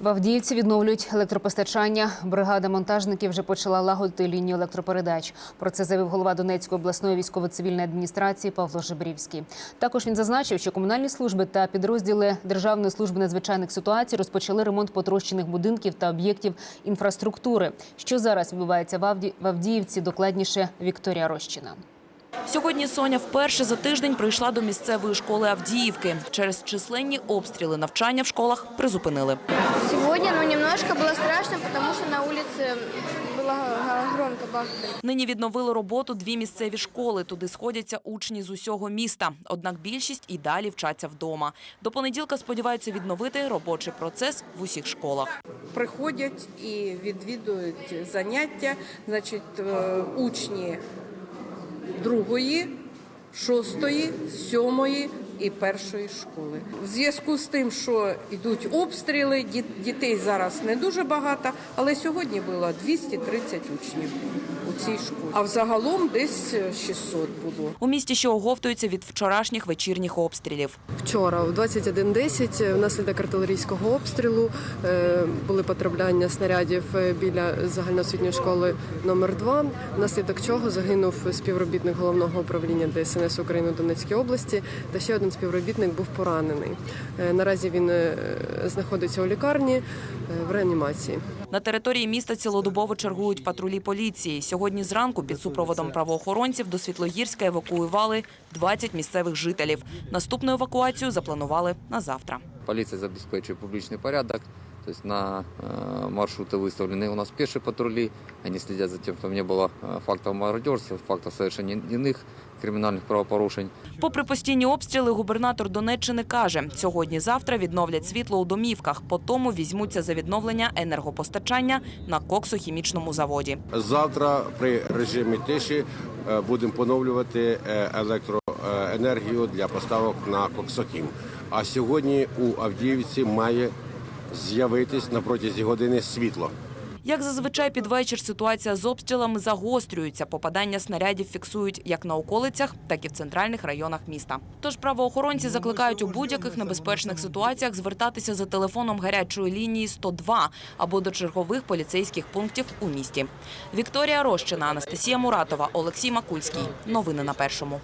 В Авдіївці відновлюють електропостачання. Бригада монтажників вже почала лагодити лінію електропередач. Про це заявив голова Донецької обласної військово-цивільної адміністрації Павло Жебрівський. Також він зазначив, що комунальні служби та підрозділи Державної служби надзвичайних ситуацій розпочали ремонт потрощених будинків та об'єктів інфраструктури. Що зараз відбувається в Авді- Авдіївці, докладніше Вікторія Рощина. Сьогодні Соня вперше за тиждень прийшла до місцевої школи Авдіївки. Через численні обстріли навчання в школах призупинили. Сегодня, ну, немножко было страшно, потому что на улице было га- громко бахать. Нині відновили роботу дві місцеві школи. Туди сходяться учні з усього міста. Однак більшість і далі вчаться вдома. До понеділка сподіваються відновити робочий процес в усіх школах. приходять і відвідують заняття, значить, е, учні другої, шостої, сьомої і першої школи. В зв'язку з тим, що йдуть обстріли, дітей зараз не дуже багато, але сьогодні було 230 учнів у цій школі. А взагалом десь 600 було. У місті ще оговтуються від вчорашніх вечірніх обстрілів. Вчора, о 21.10, внаслідок артилерійського обстрілу е, були потрапляння снарядів е, біля загальноосвітньої школи номер 2 внаслідок чого загинув співробітник головного управління ДСНС України у Донецькій області, та ще один співробітник був поранений. Е, Наразі він е, знаходиться у лікарні е, в реанімації. На території міста цілодобово чергують патрулі поліції. Сьогодні зранку під супроводом правоохоронців до Світлогірська евакуювали 20 місцевих жителів. Наступну евакуацію запланували на завтра. Поліція забезпечує публічний порядок. Тобто на э, маршруты выставлены у нас пешие патрули. Они следят за тем, чтобы не было э, фактов мародерства, фактов совершения иных кримінальних правопорушень. Попри постійні обстріли, губернатор Донеччини каже, сьогодні-завтра відновлять світло у домівках, по тому візьмуться за відновлення енергопостачання на коксохімічному заводі. Завтра при режимі тиші е, будемо поновлювати е, електроенергію для поставок на Коксохім. А сьогодні у Авдіївці має з'явитись на протязі години світло. Як зазвичай під вечір ситуація з обстрілами загострюється. Попадання снарядів фіксують як на околицях, так і в центральних районах міста. Тож правоохоронці закликають у будь-яких небезпечних ситуаціях звертатися за телефоном гарячої лінії 102 або до чергових поліцейських пунктів у місті. Вікторія Рощина, Анастасія Муратова, Олексій Макульський. Новини на першому.